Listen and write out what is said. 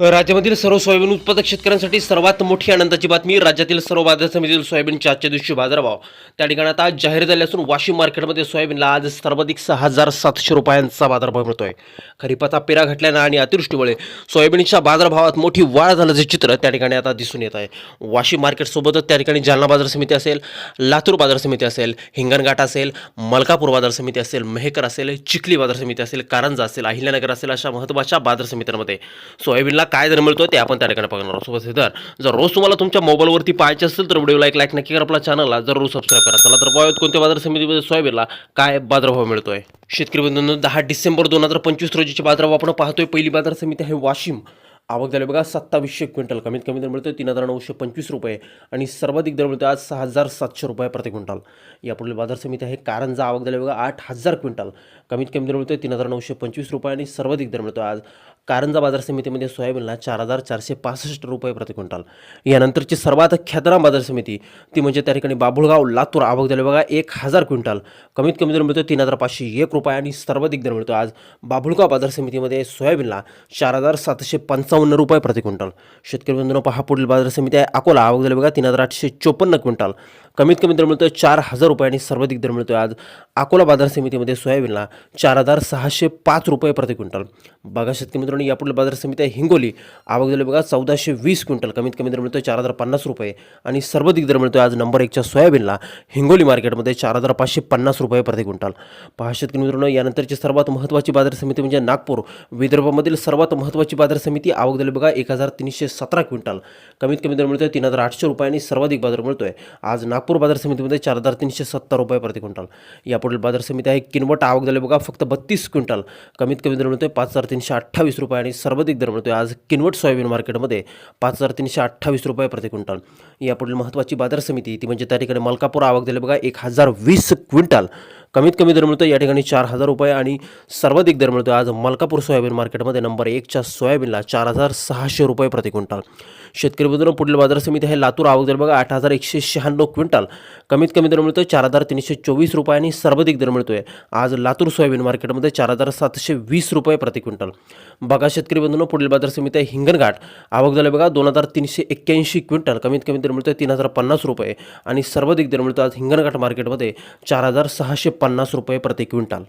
राज्यामधील सर्व सोयाबीन उत्पादक शेतकऱ्यांसाठी सर्वात मोठी आनंदाची बातमी राज्यातील सर्व बाजार समितीतील सोयाबीनच्या आजच्या दिवशी बाजारभाव. त्या ठिकाणी आता जाहीर झाले असून वाशिम मार्केटमध्ये सोयाबीनला आज सर्वाधिक सहा हजार सातशे रुपयांचा बाजारभाव मिळतोय. खरीपाचा पेरा घटल्यानं आणि अतिवृष्टीमुळे सोयाबीनच्या बाजारभावात मोठी वाढ झाल्याचे चित्र त्या ठिकाणी आता दिसून येत आहे. वाशिम मार्केटसोबतच त्या ठिकाणी जालना बाजार समिती असेल लातूर बाजार समिती असेल हिंगणघाट असेल मलकापूर बाजार समिती असेल मेहकर असेल चिखली बाजार समिती असेल कारंजा असेल अहिल्यानगर असेल अशा महत्त्वाच्या बाजार समित्यांमध्ये सोयाबीनला काय दर मिळतो ते आपण त्या ठिकाणी बघणार आहोत. सोबत जर रोज तुम्हाला तुमच्या मोबाईलवरती पाहायचे असेल तर व्हिडिओला एक लाईक नक्की करा आपला चॅनलला जरूर सबस्क्राईब करा. चला तर पाहूयात कोणत्या बाजार समितीमध्ये सोयाबीनला काय बाजारभाव मिळतोय. शेतकरी बंधूंनो दहा डिसेंबर दोन हजार पंचवीस रोजीचे बाजारभाव आपण पाहतोय. पहिली बाजार समिती आहे वाशिम. आवक झाली. बघा सत्तावीसशे क्विंटल कमीत कमी दर मिळतो तीन हजार नऊशे पंचवीस रुपये आणि सर्वाधिक दर मिळतो आज सहा हजार सातशे रुपये प्रति क्विंटल. यापुढील बाजार समिती आहे. कारंजा आवक झाली बघा आठ हजार क्विंटल. कमीत कमी दर मिळतो तीन हजार नऊशे पंचवीस रुपये आणि सर्वाधिक दर मिळतो आज. कारंजा बाजार समितीमध्ये सोयाबीनला चार हजार चारशे पासष्ट रुपये प्रति क्विंटल. यानंतरची सर्वात ख्यातराम बाजार समिती ती म्हणजे त्या ठिकाणी बाबुळगाव लातूर आवक झाली. बघा एक हजार क्विंटल. कमीत कमी दर मिळतो तीन हजार पाचशे एक रुपये आणि सर्वाधिक दर मिळतो आज. बाबुळगाव बाजार समितीमध्ये सोयाबीनला चार हजार सातशे पंचावन्न रुपये प्रति क्विंटल. शेतकरी बंधूंनो पहा पुढील बाजार समिती आहे. अकोला आवक झाली बघा तीन हजार आठशे चोपन्न क्विंटल. कमीत कमी दर मिळतोय चार हजार रुपये आणि सर्वाधिक दर मिळतोय आज अकोला बाजार समितीमध्ये सोयाबीनला चार हजार सहाशे पाच रुपये प्रति क्विंटल. बघा शेतकरी मित्रांनो यापुढील बाजार समिती आहे हिंगोली. आवक झाली बघा चौदाशे वीस क्विंटल. कमीत कमी दर मिळतोय चार हजार पन्नास रुपये आणि सर्वाधिक दर मिळतोय आज नंबर एकच्या सोयाबीनला. हिंगोली मार्केटमध्ये चार हजार पाचशे पन्नास रुपये प्रति क्विंटल. पहा शेतकरी मित्रांनो यानंतरची सर्वात महत्त्वाची बाजार समिती म्हणजे नागपूर. विदर्भामधील सर्वात महत्त्वाची बाजार समिती आवक झाली बघा एक हजार तीनशे सतरा क्विंटल. कमीत कमी दर मिळतोय तीन हजार आठशे रुपये आणि सर्वाधिक बाजार मिळतोय. आज नागपूर बाजार समितीमध्ये चार हजार तीनशे सत्तर रुपये प्रति क्विंटल. यापुढील बाजार समिती आहे किनवट आवक झाली बघा फक्त बत्तीस क्विंटल. कमीत कमी दर मिळतोय पाच हजार तीनशे अठ्ठावीस रुपये आणि सर्वाधिक दर मिळतोय आज किनवट सोयाबीन मार्केटमध्ये पाच हजार तीनशे अठ्ठावीस रुपये प्रति क्विंटल. यापुढील महत्त्वाची बाजार समिती ती म्हणजे त्या ठिकाणी मलकापूर आवक झाली बघा एक हजार वीस क्विंटल. कमीत कमी दर मिळतो या ठिकाणी चार हजार रुपये आणि सर्वाधिक दर मिळतो आज मलकापूर सोयाबीन मार्केटमध्ये नंबर एकच्या सोयाबीनला चार हजार सहाशे रुपये प्रति क्विंटल. शेतकरी बंधून पुढील बाजार समिती आहे लातूर आवक दर बघा आठ हजार एकशे शहाण्णव क्विंटल. कमीत कमी दर मिळतोय चार हजार तीनशे चोवीस रुपये आणि सर्वाधिक दर मिळतोय. आज लातूर सोयाबीन मार्केटमध्ये चार हजार सातशे वीस रुपये प्रति क्विंटल. बघा शेतकरी बंधूंनो पुढील बाजार समिती आहे हिंगणघाट. आवक झाले बघा दोन हजार तीनशे एक्क्याऐंशी क्विंटल. कमीत कमी दर मिळतोय तीन हजार पन्नास रुपये आणि सर्वाधिक दर मिळतो आज हिंगणघाट मार्केटमध्ये चार हजार सहाशे पन्नास रुपये प्रति क्विंटल.